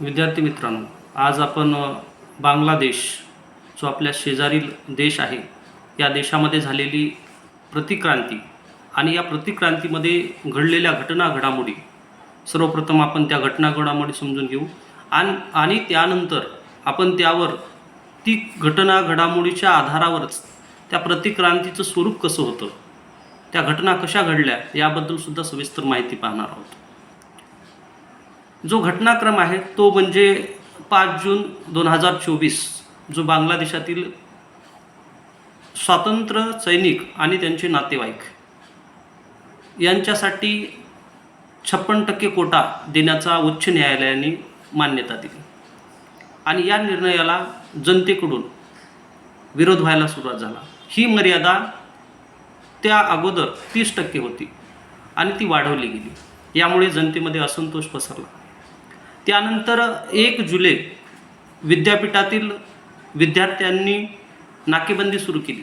विद्यार्थी मित्रांनो आज आपण बांगलादेश जो आपल्या शेजारील देश आहे या देशामध्ये झालेली प्रतिक्रांती आणि या प्रतिक्रांतीमध्ये घडलेल्या घटना घडामोडी सर्वप्रथम आपण त्या घटना घडामोडी समजून घेऊ. आणि आणि त्यानंतर आपण त्यावर ती घटना घडामोडीच्या आधारावरच त्या प्रतिक्रांतीचं स्वरूप कसं होतं त्या घटना कशा घडल्या याबद्दल सुद्धा सविस्तर माहिती पाहणार आहोत. जो घटनाक्रम आहे तो म्हणजे पाच जून दोन हजार चोवीस जो बांगलादेशातील स्वातंत्र्य सैनिक आणि त्यांचे नातेवाईक यांच्यासाठी छप्पन टक्के कोटा देण्याचा उच्च न्यायालयाने मान्यता दिली. आणि या निर्णयाला जनतेकडून विरोध व्हायला सुरुवात झाला. ही मर्यादा त्या अगोदर तीस टक्के होती आणि ती वाढवली गेली. यामुळे जनतेमध्ये असंतोष पसरला. त्यानंतर एक जुलै विद्यापीठातील विद्यार्थ्यांनी नाकेबंदी सुरू केली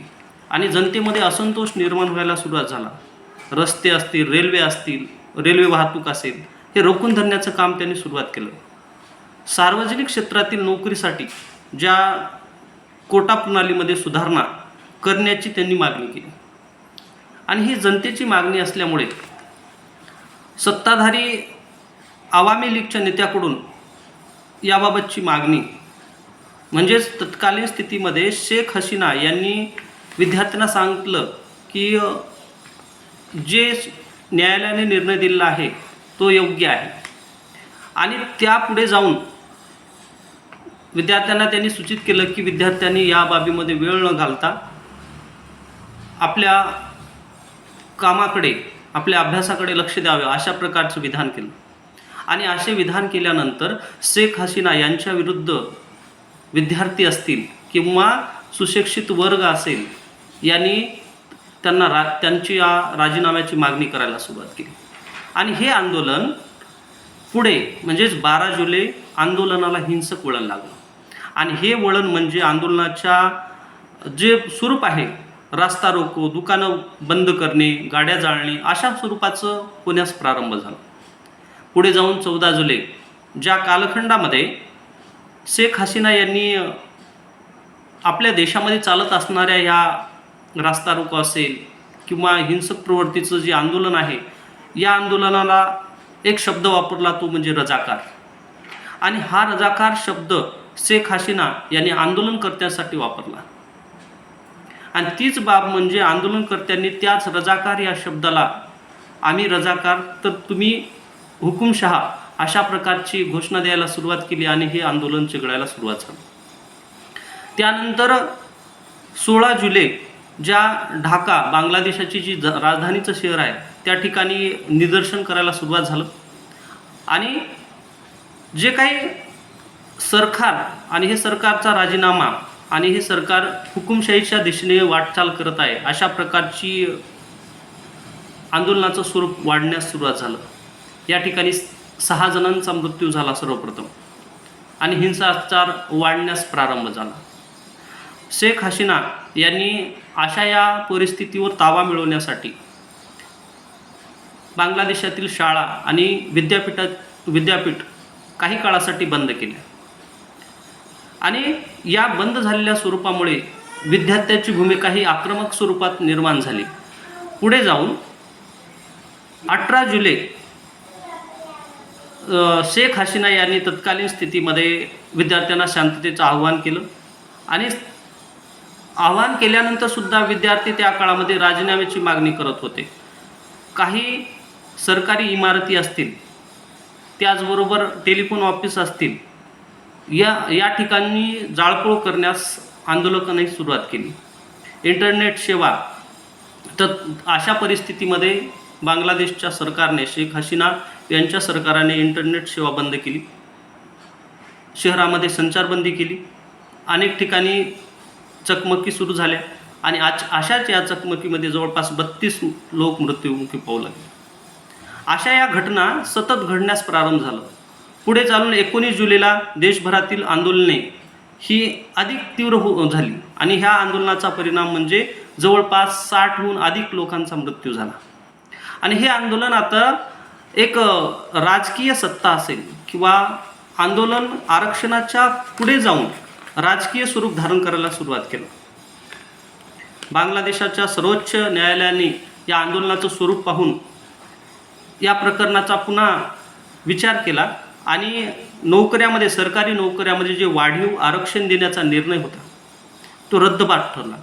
आणि जनतेमध्ये असंतोष निर्माण व्हायला सुरुवात झाला. रस्ते असतील रेल्वे असतील रेल्वे वाहतूक असेल हे रोखून धरण्याचं काम त्यांनी सुरुवात केलं. सार्वजनिक क्षेत्रातील नोकरीसाठी ज्या कोटा प्रणालीमध्ये सुधारणा करण्याची त्यांनी मागणी केली. आणि ही जनतेची मागणी असल्यामुळे सत्ताधारी आवामी लीगच्या नेत्याकडून याबाबतची मागणी. म्हणजेच तत्कालीन स्थितीमध्ये शेख हसीना यांनी विद्यार्थ्यांना सांगितलं की जे न्यायालयाने निर्णय दिलेला आहे तो योग्य आहे. आणि त्यापुढे जाऊन विद्यार्थ्यांना त्यांनी सूचित केलं की विद्यार्थ्यांनी या बाबीमध्ये वेळ न घालता आपल्या कामाकडे आपल्या अभ्यासाकडे लक्ष द्यावे अशा प्रकारचं विधान केलं. आणि असे विधान केल्यानंतर शेख हसीना यांच्या विरुद्ध विद्यार्थी असतील किंवा सुशिक्षित वर्ग असेल यांनी त्यांना रा त्यांची या राजीनाम्याची मागणी करायला सुरुवात केली. आणि हे आंदोलन पुढे म्हणजेच बारा जुलै आंदोलनाला हिंसक वळण लागलं. आणि हे वळण म्हणजे आंदोलनाच्या जे स्वरूप आहे रास्ता रोको दुकानं बंद करणे गाड्या जाळणे अशा स्वरूपाचं होण्यास प्रारंभ झाला. पुढे जाऊन चौदा जुलै ज्या कालखंडामध्ये शेख हसीना यांनी आपल्या देशामध्ये चालत असणाऱ्या ह्या रास्ता रोको असेल किंवा हिंसक प्रवृत्तीचं जे आंदोलन आहे या आंदोलनाला एक शब्द वापरला तो म्हणजे रजाकार. आणि हा रजाकार शब्द शेख हसीना यांनी आंदोलनकर्त्यांसाठी वापरला. आणि तीच बाब म्हणजे आंदोलनकर्त्यांनी त्याच रजाकार या शब्दाला आम्ही रजाकार तर तुम्ही हुकुमशहा अशा प्रकारची घोषणा द्यायला सुरुवात केली आणि हे आंदोलन चिघळायला सुरुवात झाली. त्यानंतर सोळा जुलै ज्या ढाका बांगलादेशाची जी ज- राजधानीचं शहर आहे त्या ठिकाणी निदर्शन करायला सुरुवात झालं. आणि जे काही सरकार आणि हे सरकारचा राजीनामा आणि हे सरकार हुकुमशाहीच्या दिशेने वाटचाल करत आहे अशा प्रकारची आंदोलनाचं स्वरूप वाढण्यास सुरुवात झालं. या ठिकाणी सहा जणांचा मृत्यू झाला सर्वप्रथम. आणि हिंसाचार वाढण्यास प्रारंभ झाला. शेख हसीना यांनी अशा या परिस्थितीवर ताबा मिळवण्यासाठी बांगलादेशातील शाळा आणि विद्यापीठात विद्यापीठ काही काळासाठी बंद केल्या. आणि या बंद झालेल्या स्वरूपामुळे विद्यार्थ्याची भूमिका ही आक्रमक स्वरूपात निर्माण झाली. पुढे जाऊन अठरा जुलै शेख हसीना यांनी तत्कालीन स्थितीमध्ये विद्यार्थ्यांना शांततेचं आव्हान केलं. आणि आव्हान केल्यानंतर सुद्धा विद्यार्थी त्या काळामध्ये राजीनाम्याची मागणी करत होते. काही सरकारी इमारती असतील त्याचबरोबर टेलिफोन ऑफिस असतील या या ठिकाणी जाळपोळ करण्यास आंदोलकांनी सुरुवात केली. इंटरनेट सेवा तर अशा परिस्थितीमध्ये बांगलादेशच्या सरकारने शेख हसीना यांच्या सरकारने इंटरनेट सेवा बंद केली. शहरामध्ये संचारबंदी केली. अनेक ठिकाणी चकमकी सुरू झाल्या आणि आज अशाच या चकमकीमध्ये जवळपास बत्तीस लोक मृत्युमुखी पाहू लागले. अशा या घटना सतत घडण्यास प्रारंभ झालं. पुढे चालून एकोणीस जुलैला देशभरातील आंदोलने ही अधिक तीव्र हो झाली आणि ह्या आंदोलनाचा परिणाम म्हणजे जवळपास साठहून अधिक लोकांचा मृत्यू झाला. आणि हे आंदोलन आता एक राजकीय सत्ता असेल किंवा आंदोलन आरक्षणाच्या पुढे जाऊन राजकीय स्वरूप धारण करायला सुरुवात केलं. बांगलादेशाच्या सर्वोच्च न्यायालयाने या आंदोलनाचं स्वरूप पाहून या प्रकरणाचा पुन्हा विचार केला आणि नोकऱ्यामध्ये सरकारी नोकऱ्यामध्ये जे वाढीव आरक्षण देण्याचा निर्णय होता तो रद्दबाद ठरला.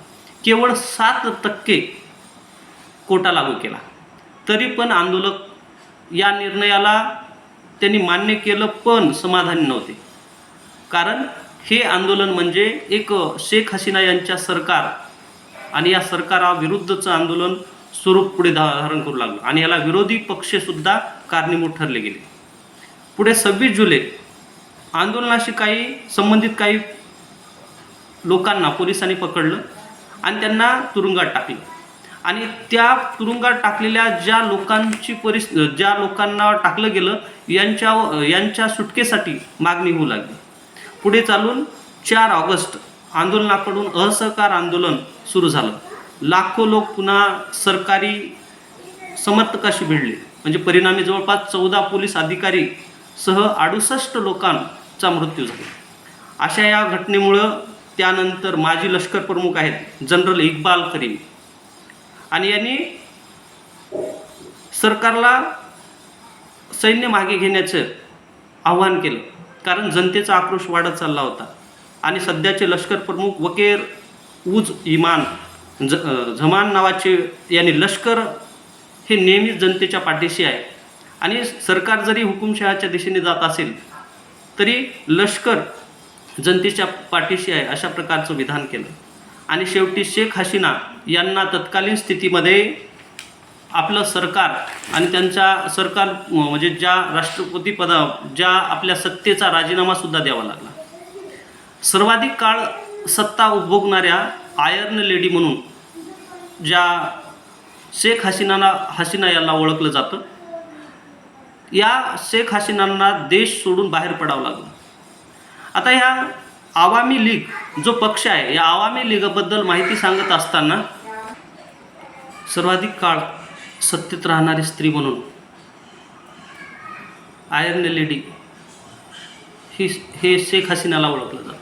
केवळ सात टक्के कोटा लागू केला. तरी पण आंदोलक या निर्णयाला त्यांनी मान्य केलं पण समाधानी नव्हते. कारण हे आंदोलन म्हणजे एक शेख हसीना यांच्या सरकार आणि या सरकाराविरुद्धचं आंदोलन स्वरूप पुढे धारण करू लागलं. आणि याला विरोधी पक्षसुद्धा कारणीभूत ठरले गेले. पुढे सव्वीस जुलै आंदोलनाशी काही संबंधित काही लोकांना पोलिसांनी पकडलं आणि त्यांना तुरुंगात टाकलं. आणि त्या तुरुंगात टाकलेल्या ज्या लोकांची परिस् ज्या लोकांना टाकलं गेलं यांच्या यांच्या सुटकेसाठी मागणी होऊ लागली. पुढे चालून चार ऑगस्ट आंदोलनाकडून असहकार आंदोलन सुरू झालं. लाखो लोक पुन्हा सरकारी समर्थकाशी भिडले. म्हणजे परिणामी जवळपास चौदा पोलीस अधिकारी सह अडुसष्ट लोकांचा मृत्यू झाला. अशा या घटनेमुळं त्यानंतर माजी लष्कर प्रमुख आहेत जनरल इक्बाल करीम. आणि यांनी सरकारला सैन्य मागे घेण्याचं आव्हान केलं. कारण जनतेचा आक्रोश वाढत चालला होता. आणि सध्याचे लष्कर प्रमुख वकेर उज इमान ज झमान नावाचे यांनी लष्कर हे नेहमीच जनतेच्या पाठीशी आहे. आणि सरकार जरी हुकुमशहाच्या दिशेने जात असेल तरी लष्कर जनतेच्या पाठीशी आहे अशा प्रकारचं विधान केलं. आणि शेवटी शेख हसीना यांना तत्कालीन स्थितीमध्ये आपलं सरकार आणि त्यांच्या सरकार म्हणजे ज्या राष्ट्रपतीपदा ज्या आपल्या सत्तेचा राजीनामासुद्धा द्यावा लागला. सर्वाधिक काळ सत्ता उपभोगणाऱ्या आयर्न लेडी म्हणून ज्या शेख हसीनाना हसीना यांना ओळखलं जातं या शेख हसीनांना देश सोडून बाहेर पडावं लागलं. आता ह्या आवामी लीग जो पक्ष आहे या आवामी लीगबद्दल माहिती सांगत असताना सर्वाधिक काळ सत्तेत राहणारी स्त्री म्हणून आयर्न लेडी ही हे शेख हसीनाला ओळखलं जातं.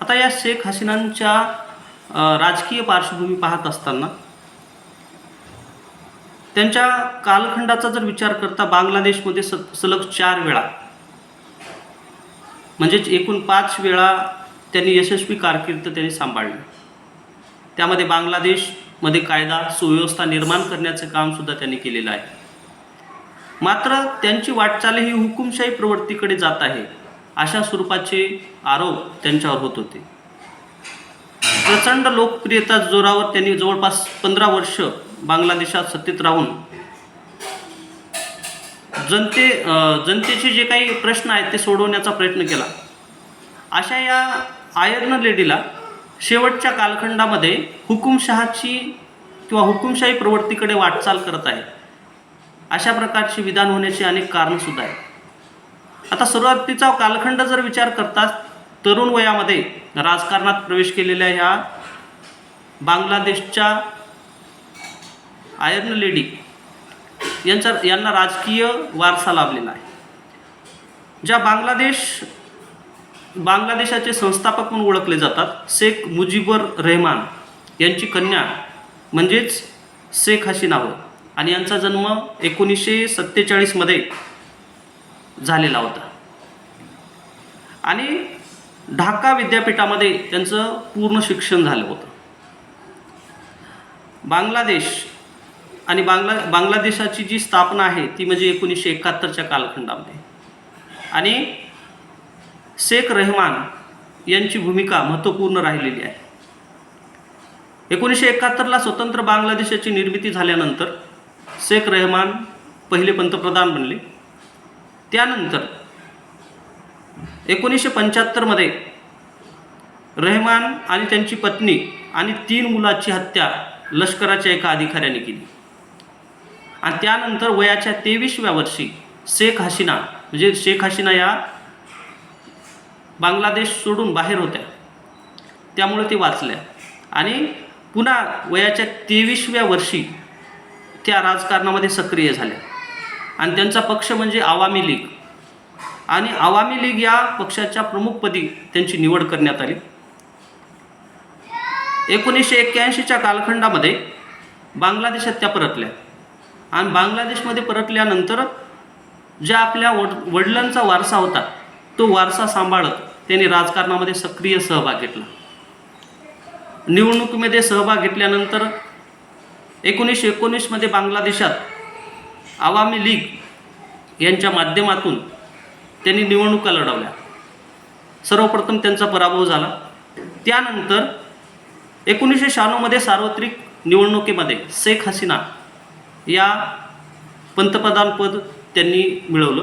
आता या शेख हसीनांच्या राजकीय पार्श्वभूमी पाहत असताना त्यांच्या कालखंडाचा जर विचार करता बांगलादेशमध्ये स सलग चार वेळा म्हणजेच एकूण पाच वेळा त्यांनी यशस्वी कारकीर्द त्यांनी सांभाळली. त्यामध्ये बांगलादेशमध्ये कायदा सुव्यवस्था निर्माण करण्याचं कामसुद्धा त्यांनी केलेलं आहे. मात्र त्यांची वाटचाल ही हुकुमशाही प्रवृत्तीकडे जात आहे अशा स्वरूपाचे आरोप त्यांच्यावर होत होते. प्रचंड लोकप्रियता जोरावर त्यांनी जवळपास पंधरा वर्ष बांगलादेशात सत्तेत राहून जनते जनतेचे जे काही प्रश्न आहेत ते सोडवण्याचा प्रयत्न केला. अशा या आयर्न लेडीला शेवटच्या कालखंडामध्ये हुकुमशहाची किंवा हुकुमशाही प्रवृत्तीकडे वाटचाल करत आहे. अशा प्रकारचे विधान होण्याची अनेक कारणंसुद्धा आहेत. आता सुरुवातीचा कालखंड जर विचार करता तरुण वयामध्ये राजकारणात प्रवेश केलेल्या ह्या बांगलादेशच्या आयर्न लेडी यांचा यांना राजकीय वारसा लाभलेला आहे. ज्या बांगलादेश बांगलादेशाचे संस्थापक म्हणून ओळखले जातात शेख मुजीबर रहमान. यांची कन्या म्हणजेच शेख हसीना होय. आणि यांचा जन्म एकोणीसशे सत्तेचाळीसमध्ये झालेला होता. आणि ढाका विद्यापीठामध्ये त्यांचं पूर्ण शिक्षण झालं होतं. बांगलादेश आणि बांगला बांगलादेशाची जी स्थापना आहे ती म्हणजे एकोणीसशे एकाहत्तरच्या कालखंडामध्ये. आणि शेख रहमान यांची भूमिका महत्त्वपूर्ण राहिलेली आहे. एकोणीसशे एकाहत्तरला स्वतंत्र बांगलादेशाची निर्मिती झाल्यानंतर शेख रहमान पहिले पंतप्रधान बनले. त्यानंतर एकोणीसशे पंच्याहत्तरमध्ये रहमान आणि त्यांची पत्नी आणि तीन मुलाची हत्या लष्कराच्या एका अधिकाऱ्याने केली. आणि त्यानंतर वयाच्या तेवीसव्या वर्षी शेख हसीना म्हणजे शेख हसीना या बांगलादेश सोडून बाहेर होत्या. त्यामुळे ते वाचल्या. आणि पुन्हा वयाच्या तेवीसव्या वर्षी त्या राजकारणामध्ये सक्रिय झाल्या. आणि त्यांचा पक्ष म्हणजे आवामी लीग. आणि आवामी लीग या पक्षाच्या प्रमुखपदी त्यांची निवड करण्यात आली. एकोणीसशे एक्क्याऐंशीच्या कालखंडामध्ये बांगलादेशात त्या परतल्या. आणि बांगलादेशमध्ये परतल्यानंतर ज्या आपल्या वड वडिलांचा वारसा होता तो वारसा सांभाळत त्यांनी राजकारणामध्ये सक्रिय सहभाग घेतला. निवडणुकीमध्ये सहभाग घेतल्यानंतर एकोणीसशे एकोणीसमध्ये बांगलादेशात आवामी लीग यांच्या माध्यमातून त्यांनी निवडणुका लढवल्या. सर्वप्रथम त्यांचा पराभव झाला. त्यानंतर एकोणीसशे शहाण्णवमध्ये सार्वत्रिक निवडणुकीमध्ये शेख हसीना या पंतप्रधानपद त्यांनी मिळवलं.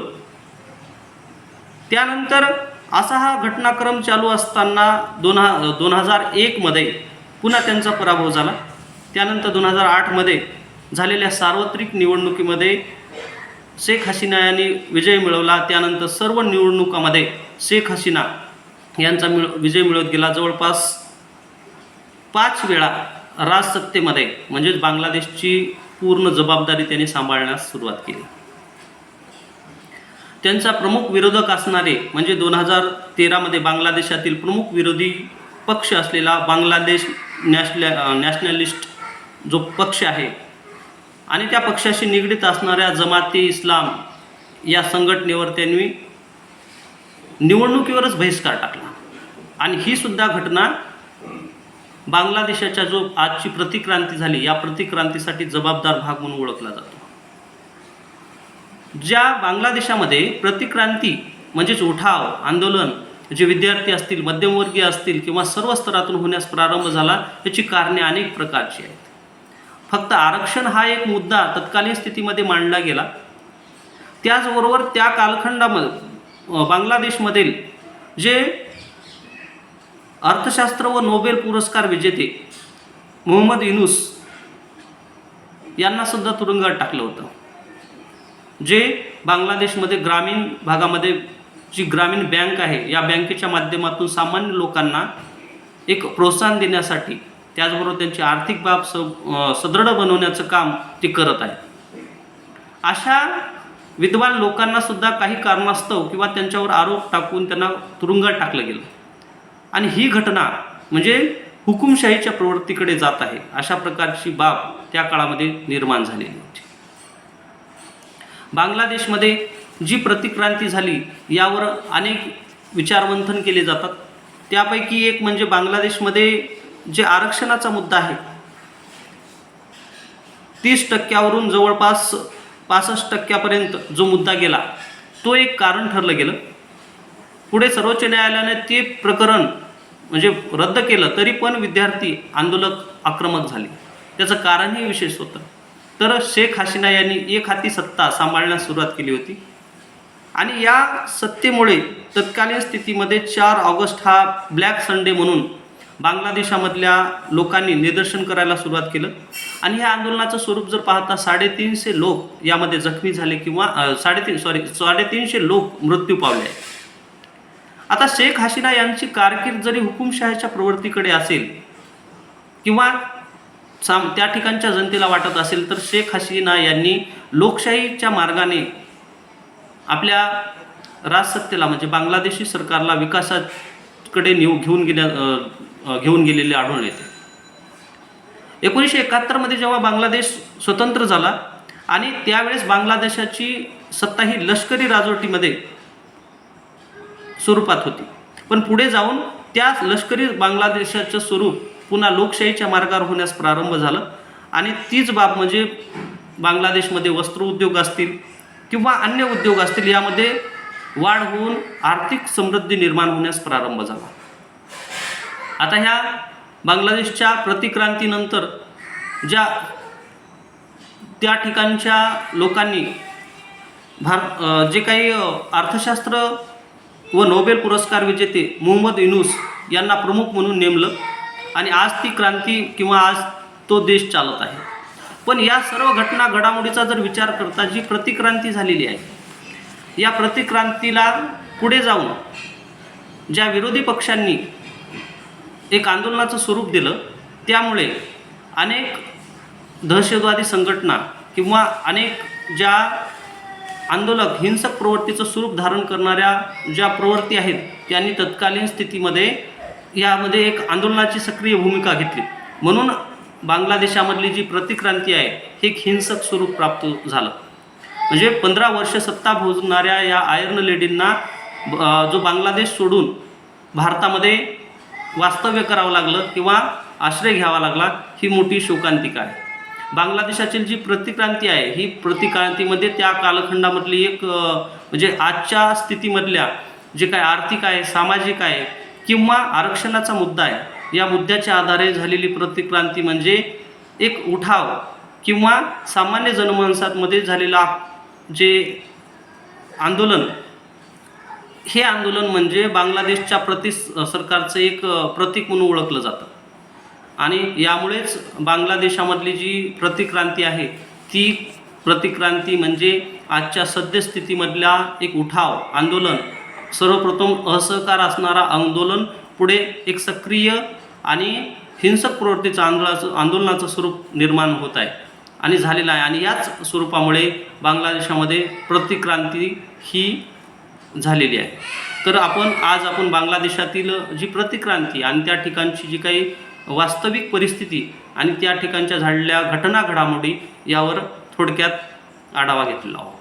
त्यानंतर असा हा घटनाक्रम चालू असताना दोन हा दोन हजार एकमध्ये पुन्हा त्यांचा पराभव झाला. त्यानंतर दोन हजार आठमध्ये झालेल्या सार्वत्रिक निवडणुकीमध्ये शेख हसीना यांनी विजय मिळवला. त्यानंतर सर्व निवडणुकामध्ये शेख हसीना यांचा मिळ विजय मिळवत गेला. जवळपास पाच वेळा राजसत्तेमध्ये म्हणजेच बांगलादेशची पूर्ण जबाबदारी त्यांनी सांभाळण्यास सुरुवात केली. त्यांचा प्रमुख विरोधक असणारे म्हणजे दोन हजार तेरामध्ये बांगलादेशातील प्रमुख विरोधी पक्ष असलेला बांगलादेश नॅशनल नॅशनलिस्ट जो पक्ष आहे आणि त्या पक्षाशी निगडीत असणाऱ्या जमाती इस्लाम या संघटनेवर त्यांनी निवडणुकीवरच बहिष्कार टाकला. आणि ही सुद्धा घटना बांगलादेशाच्या जो आजची प्रतिक्रांती झाली या प्रतिक्रांतीसाठी जबाबदार भाग म्हणून ओळखला जातो. ज्या बांगलादेशामध्ये प्रतिक्रांती म्हणजेच उठाव आंदोलन जे विद्यार्थी असतील मध्यमवर्गीय असतील किंवा सर्व स्तरातून होण्यास प्रारंभ झाला याची कारणे अनेक प्रकारची आहेत. फक्त आरक्षण हा एक मुद्दा तत्कालीन स्थितीमध्ये मांडला गेला. त्याचबरोबर त्या कालखंडामध्ये बांगलादेशमधील जे अर्थशास्त्र व नोबेल पुरस्कार विजेते मोहम्मद युनुस यांना सुद्धा तुरुंगात टाकलं होतं. जे बांगलादेशमध्ये ग्रामीण भागामध्ये जी ग्रामीण बँक आहे या बँकेच्या माध्यमातून सामान्य लोकांना एक प्रोत्साहन देण्यासाठी त्याचबरोबर त्यांची आर्थिक बाब स सदृढ बनवण्याचं काम ते करत आहे अशा विद्वान लोकांना सुद्धा काही कारणास्तव किंवा त्यांच्यावर आरोप टाकून त्यांना तुरुंगात टाकलं गेलं. आणि ही घटना म्हणजे हुकुमशाहीच्या प्रवृत्तीकडे जात आहे अशा प्रकारची बाब त्या काळामध्ये निर्माण झालेली होती. बांगलादेशमध्ये जी प्रतिक्रांती झाली यावर अनेक विचारमंथन केले जातात. त्यापैकी एक म्हणजे बांगलादेशमध्ये जे आरक्षणाचा मुद्दा आहे तीस टक्क्यावरून जवळपास पासष्ट टक्क्यापर्यंत जो मुद्दा गेला तो एक कारण ठरलं गेलं. पुढे सर्वोच्च न्यायालयाने ते प्रकरण म्हणजे रद्द केलं तरी पण विद्यार्थी आंदोलक आक्रमक झाले. त्याचं कारणही विशेष होतं. तर शेख हसीना यांनी एक हाती सत्ता सांभाळण्यास सुरुवात केली होती. आणि या सत्तेमुळे तत्कालीन स्थितीमध्ये चार ऑगस्ट हा ब्लॅक संडे म्हणून बांगलादेशामधल्या लोकांनी निदर्शन करायला सुरुवात केलं. आणि ह्या आंदोलनाचं स्वरूप जर पाहता साडेतीनशे लोक यामध्ये जखमी झाले किंवा साडेतीन सॉरी साडेतीनशे लोक मृत्यू पावले. आहेत आता शेख हसीना यांची कारकीर्द जरी हुकुमशाहीच्या प्रवृत्तीकडे असेल किंवा साम त्या ठिकाणच्या जनतेला वाटत असेल तर शेख हसीना यांनी लोकशाहीच्या मार्गाने आपल्या राजसत्तेला म्हणजे बांगलादेशी सरकारला विकासाकडे नेऊ घेऊन गेल्या घेऊन गेलेले आढळून येते. एकोणीसशे एकाहत्तरमध्ये जेव्हा बांगलादेश स्वतंत्र झाला आणि त्यावेळेस बांगलादेशाची सत्ता ही लष्करी राजवटीमध्ये स्वरूपात होती. पण पुढे जाऊन त्या लष्करी बांगलादेशाचं स्वरूप पुन्हा लोकशाहीच्या मार्गावर होण्यास प्रारंभ झालं. आणि तीच बाब म्हणजे बांगलादेशमध्ये वस्त्र उद्योग असतील किंवा अन्य उद्योग असतील यामध्ये वाढ होऊन आर्थिक समृद्धी निर्माण होण्यास प्रारंभ झाला. आता ह्या बांगलादेशच्या प्रतिक्रांतीनंतर ज्या त्या ठिकाणच्या लोकांनी भार जे काही अर्थशास्त्र व नोबेल पुरस्कार विजेते मोहम्मद युनुस यांना प्रमुख म्हणून नेमलं. आणि आज ती क्रांती किंवा आज तो देश चालत आहे. पण या सर्व घटना घडामोडीचा जर विचार करता जी प्रतिक्रांती झालेली आहे या प्रतिक्रांतीला पुढे जाऊन ज्या विरोधी पक्षांनी एक आंदोलनाचं स्वरूप दिलं त्यामुळे अनेक दहशतवादी संघटना किंवा अनेक ज्या आंदोलक हिंसक प्रवृत्तीचं स्वरूप धारण करणाऱ्या ज्या प्रवृत्ती आहेत त्यांनी तत्कालीन स्थितीमध्ये यामध्ये एक आंदोलनाची सक्रिय भूमिका घेतली. म्हणून बांगलादेशामधली जी प्रतिक्रांती आहे हे एक हिंसक स्वरूप प्राप्त झालं. म्हणजे पंधरा वर्ष सत्ता भोजणाऱ्या या आयर्न लेडींना ब- जो बांगलादेश सोडून भारतामध्ये वास्तव्य करावं लागलं किंवा आश्रय घ्यावा लागला ही मोठी शोकांतिका आहे. बांगलादेशाची जी प्रतिक्रांती आहे ही प्रतिक्रांतीमध्ये त्या कालखंडामधली एक म्हणजे आजच्या स्थितीमधल्या जे काय आर्थिक आहे सामाजिक आहे किंवा आरक्षणाचा मुद्दा आहे. या मुद्द्याच्या आधारे झालेली प्रतिक्रांती म्हणजे एक उठाव किंवा सामान्य जनमानसांमध्ये झालेला जे आंदोलन हे आंदोलन म्हणजे बांगलादेशच्या प्रति सरकारचं एक प्रतीक म्हणून ओळखलं जातं. आणि यामुळेच बांगलादेशामधली जी प्रतिक्रांती आहे ती प्रतिक्रांती म्हणजे आजच्या सद्यस्थितीमधला एक उठाव आंदोलन सर्वप्रथम असहकार असणारा आंदोलन पुढे एक सक्रिय आणि हिंसक प्रवृत्तीचं आंदोलनाचं आंदोलनाचं स्वरूप निर्माण होत आहे आणि झालेलं आहे. आणि याच स्वरूपामुळे बांगलादेशामध्ये प्रतिक्रांती ही झालेली आहे. तर आपण आज आपण बांगलादेशातील जी प्रतिक्रांती आणि त्या ठिकाणची जी काही वास्तविक परिस्थिती आणि त्या ठिकाणच्या झालेल्या घटना घडामोडी यावर थोडक्यात आढावा घेतलेला आहोत